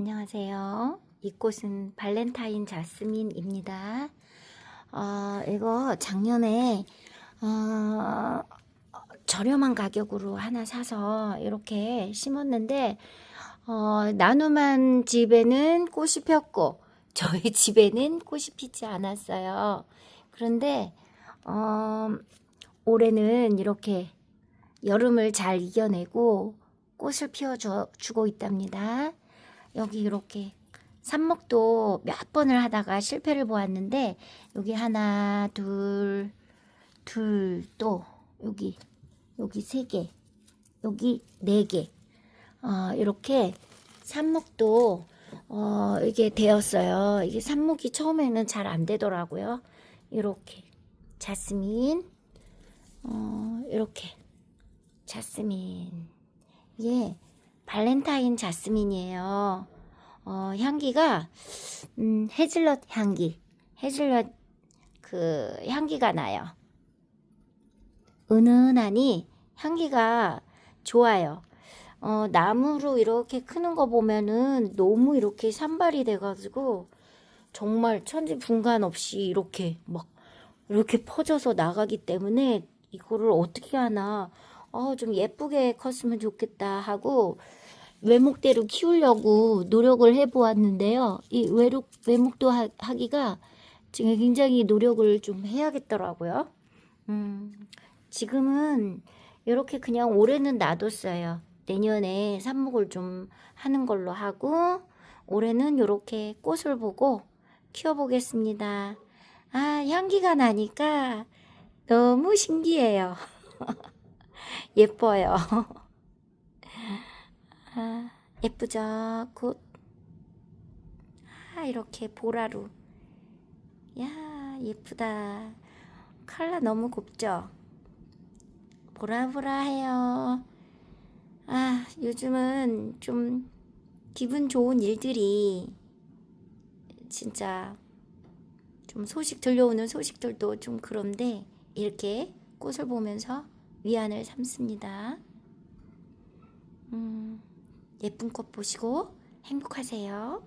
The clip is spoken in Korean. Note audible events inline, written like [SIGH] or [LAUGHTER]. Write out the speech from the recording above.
안녕하세요. 이 꽃은 발렌타인 자스민입니다. 어, 이거 작년에 어, 저렴한 가격으로 하나 사서 이렇게 심었는데 어, 나눔한 집에는 꽃이 폈고 저희 [LAUGHS] 집에는 꽃이 피지 않았어요. 그런데 어, 올해는 이렇게 여름을 잘 이겨내고 꽃을 피워주고 있답니다. 여기 이렇게 삽목도 몇 번을 하다가 실패를 보았는데 여기 하나 둘 둘 또 여기 여기 세 개 여기 네개 어, 이렇게 삽목도 어, 이게 되었어요. 이게 삽목이 처음에는 잘 안 되더라고요. 이렇게 자스민 어, 이렇게 자스민 이게 발렌타인 자스민이에요. 어, 향기가 음, 헤즐넛 향기, 헤즐넛 그 향기가 나요. 은은하니 향기가 좋아요. 어, 나무로 이렇게 크는 거 보면은 너무 이렇게 산발이 돼가지고 정말 천지 분간 없이 이렇게 막 이렇게 퍼져서 나가기 때문에 이거를 어떻게 하나 어, 좀 예쁘게 컸으면 좋겠다 하고 외목대로 키우려고 노력을 해보았는데요. 이 외록, 외목도 하, 하기가 지금 굉장히 노력을 좀 해야겠더라고요. 음, 지금은 이렇게 그냥 올해는 놔뒀어요. 내년에 삽목을 좀 하는 걸로 하고 올해는 이렇게 꽃을 보고 키워보겠습니다. 아, 향기가 나니까 너무 신기해요. [LAUGHS] [LAUGHS] 예뻐요. [LAUGHS] 아, 예쁘죠? 굿. 아, 이렇게 보라로. 야, 예쁘다. 컬러 너무 곱죠? 보라보라해요. 아, 요즘은 좀 기분 좋은 일들이 진짜 좀 소식 들려오는 소식들도 좀 그런데 이렇게 꽃을 보면서 위안을 삼습니다. 음, 예쁜 꽃 보시고 행복하세요.